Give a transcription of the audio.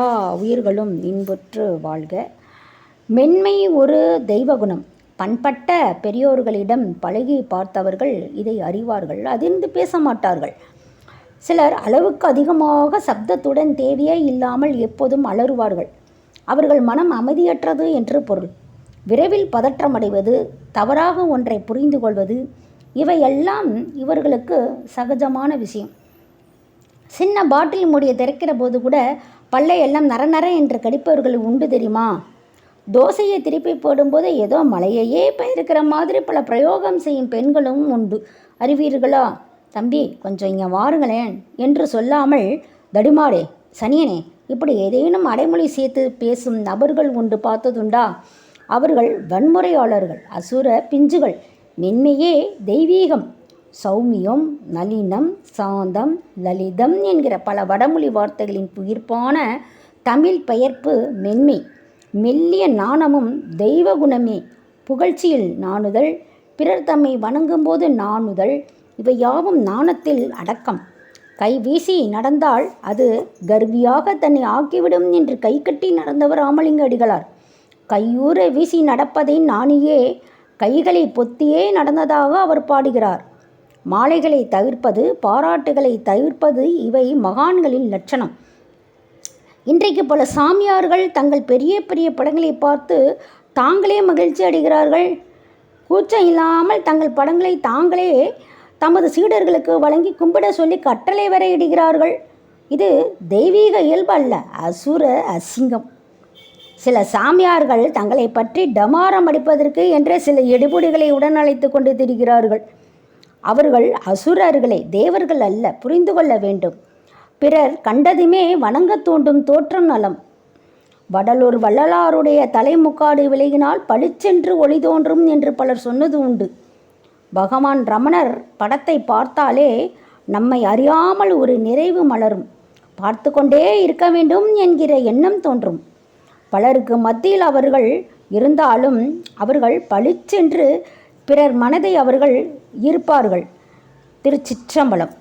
எல்லா உயிர்களும் இன்புற்று வாழ்க. மென்மை ஒரு தெய்வகுணம். பண்பட்ட பெரியோர்களிடம் பழகி பார்த்தவர்கள் இதை அறிவார்கள் அதிர்ந்து பேச மாட்டார்கள். சிலர் அளவுக்கு அதிகமாக சப்தத்துடன் தேவையே இல்லாமல் எப்போதும் அலறுவார்கள். அவர்கள் மனம் அமைதியற்றது என்று பொருள். விரைவில் பதற்றமடைவது தவறாக ஒன்றை புரிந்து கொள்வது இவையெல்லாம் இவர்களுக்கு சகஜமான விஷயம். சின்ன பாட்டில் மூடியை திறக்கிற போது கூட பல்லையெல்லாம் நர நர என்று கடிப்பவர்கள் உண்டு தெரியுமா? தோசையை திருப்பி போடும்போது ஏதோ மலையையே பயிருக்கிற மாதிரி பல பிரயோகம் செய்யும் பெண்களும் உண்டு. அறிவீர்களா? தம்பி கொஞ்சம் இங்கே வாருங்களேன். என்று சொல்லாமல் தடிமாடே சனியனே இப்படி ஏதேனும் அடைமொழி சேர்த்து பேசும் நபர்கள் உண்டு பார்த்ததுண்டா? அவர்கள் வன்முறையாளர்கள் அசுர பிஞ்சுகள் மென்மையே தெய்வீகம். சௌமியம் நளினம் சாந்தம் லலிதம் என்கிற பல வடமொழி வார்த்தைகளின் புயிர்ப்பான தமிழ் பெயர்ப்பு மென்மை. மெல்லிய நாணமும் தெய்வ குணமே. புகழ்ச்சியில் நாணுதல் பிறர் தம்மை வணங்கும்போது நாணுதல் இவை யாவும் நாணத்தில் அடக்கம். கை வீசி நடந்தால் அது கர்வியாக தன்னை ஆக்கிவிடும் என்று கை கட்டி நடந்தவர் ராமலிங்க அடிகளார். கையூற வீசி நடப்பதை நாணியே கைகளை பொத்தியே நடந்ததாக அவர் பாடுகிறார். மாலைகளை தவிர்ப்பது பாராட்டுகளை தவிர்ப்பது இவை மகான்களின் லட்சணம். இன்றைக்கு பல சாமியார்கள் தங்கள் பெரிய பெரிய படங்களை பார்த்து தாங்களே மகிழ்ச்சி அடைகிறார்கள். கூச்சம் இல்லாமல் தங்கள் படங்களை தாங்களே தமது சீடர்களுக்கு வழங்கி கும்பிட சொல்லி கட்டளை வரை இடுகிறார்கள். இது தெய்வீக இயல்பு அல்ல அசுர அசிங்கம். சில சாமியார்கள் தங்களை பற்றி டமாரம் அடிப்பதற்கு என்ற சில எடுபொடிகளை உடன் அழைத்து கொண்டு திரிகிறார்கள். அவர்கள் அசுரர்களே தேவர்கள் அல்ல புரிந்து கொள்ள வேண்டும். பிறர் கண்டதுமே வணங்க தூண்டும் தோற்றம் நலம். வடலூர் வள்ளலாருடைய தலைமுக்காடு விலகினால் பளிச்சென்று ஒளி தோன்றும் என்று பலர் சொன்னது உண்டு. பகவான் ரமணர் படத்தை பார்த்தாலே நம்மை அறியாமல் ஒரு நிறைவு மலரும். பார்த்து கொண்டே இருக்க வேண்டும் என்கிற எண்ணம் தோன்றும். பலருக்கு மத்தியில் அவர்கள் இருந்தாலும் அவர்கள் பளிச்சென்று பிறர் மனதை அவர்கள் ஈர்ப்பார்கள். திருச்சிற்றம்பலம்.